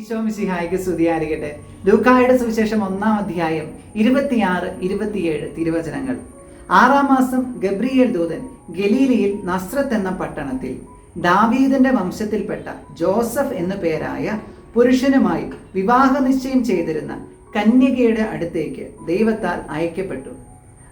ഈശോ മിസിഹായിക്ക് സ്തുതിയായിരിക്കട്ടെ. ലൂക്കായുടെ സുവിശേഷം ഒന്നാം അധ്യായം ഇരുപത്തിയാറ് ഇരുപത്തിയേഴ് തിരുവചനങ്ങൾ. ആറാം മാസം ഗബ്രിയേൽ ദൂതൻ ഗലീലയിൽ നസ്രത്ത് എന്ന പട്ടണത്തിൽ ദാവീദിന്റെ വംശത്തിൽപ്പെട്ട ജോസഫ് എന്നു പേരായ പുരുഷനുമായി വിവാഹ നിശ്ചയം ചെയ്തിരുന്ന കന്യകയുടെ അടുത്തേക്ക് ദൈവത്താൽ അയക്കപ്പെട്ടു.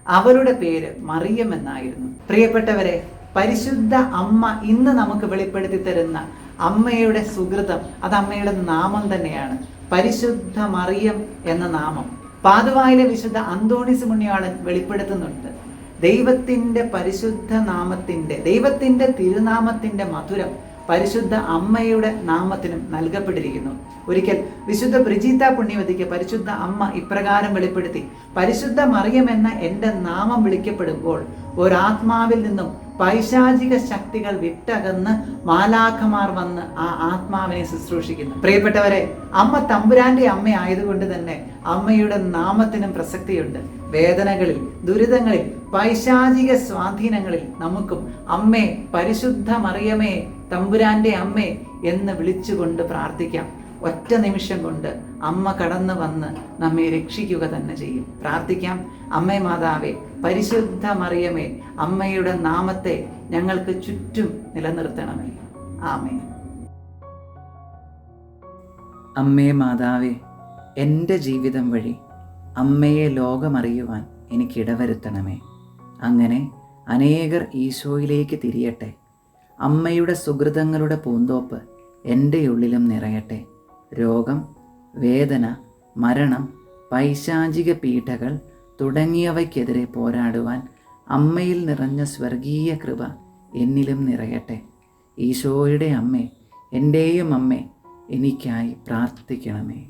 അവരുടെ പേര് മറിയം എന്നായിരുന്നു. പ്രിയപ്പെട്ടവരെ പരിശുദ്ധ അമ്മ ഇന്ന് നമുക്ക് വെളിപ്പെടുത്തി തരുന്ന അമ്മയുടെ സുഹൃതം അത് അമ്മയുടെ നാമം തന്നെയാണ്. പരിശുദ്ധ മറിയം എന്ന നാമം. പാതുവായിലെ വിശുദ്ധ അന്തോണിസ് മുണ്യാളൻ വെളിപ്പെടുത്തുന്നുണ്ട്. ദൈവത്തിന്റെ പരിശുദ്ധ നാമത്തിന്റെ ദൈവത്തിന്റെ തിരുനാമത്തിന്റെ മധുരം പരിശുദ്ധ അമ്മയുടെ നാമത്തിനും നൽകപ്പെട്ടിരിക്കുന്നു. ഒരിക്കൽ വിശുദ്ധ ബ്രിജീത പുണ്യവതിക്ക് പരിശുദ്ധ അമ്മ ഇപ്രകാരം വെളിപ്പെടുത്തി പരിശുദ്ധ മറിയം എന്ന എന്റെ നാമം വിളിക്കപ്പെടുമ്പോൾ ഒരാത്മാവിൽ നിന്നും പൈശാചിക ശക്തികൾ വിട്ടകന്ന് മാലാഖമാർ വന്ന് ആ ആത്മാവിനെ ശുശ്രൂഷിക്കുന്നു. പ്രിയപ്പെട്ടവരെ അമ്മ തമ്പുരാന്റെ അമ്മ ആയതുകൊണ്ട് തന്നെ അമ്മയുടെ നാമത്തിനും പ്രസക്തിയുണ്ട്. വേദനകളിൽ ദുരിതങ്ങളിൽ പൈശാചിക സ്വാധീനങ്ങളിൽ നമുക്കും അമ്മേ പരിശുദ്ധ മറിയമേ തമ്പുരാന്റെ അമ്മേ എന്ന് വിളിച്ചുകൊണ്ട് പ്രാർത്ഥിക്കാം. ഒറ്റ നിമിഷം കൊണ്ട് അമ്മ കടന്നു വന്ന് നമ്മെ രക്ഷിക്കുക തന്നെ ചെയ്യും. പ്രാർത്ഥിക്കാം. അമ്മേ മാതാവേ പരിശുദ്ധ മറിയമേ അമ്മയുടെ നാമത്തെ ഞങ്ങൾക്ക് ചുറ്റും നിലനിർത്തണമേ. ആമേ അമ്മേ മാതാവേ എന്റെ ജീവിതം വഴി അമ്മയെ ലോകമറിയുവാൻ എനിക്കിടവരുത്തണമേ അങ്ങനെ അനേകർ ഈശോയിലേക്ക് തിരിയട്ടെ. അമ്മയുടെ സുഹൃതങ്ങളുടെ പൂന്തോപ്പ് എന്റെ ഉള്ളിലും നിറയട്ടെ. രോഗം വേദന മരണം പൈശാചിക പീഠകൾ തുടങ്ങിയവയ്ക്കെതിരെ പോരാടുവാൻ അമ്മയിൽ നിറഞ്ഞ സ്വർഗീയ കൃപ എന്നിലും നിറയട്ടെ. ഈശോയുടെ അമ്മേ എന്റെയും അമ്മേ എനിക്കായി പ്രാർത്ഥിക്കണമേ.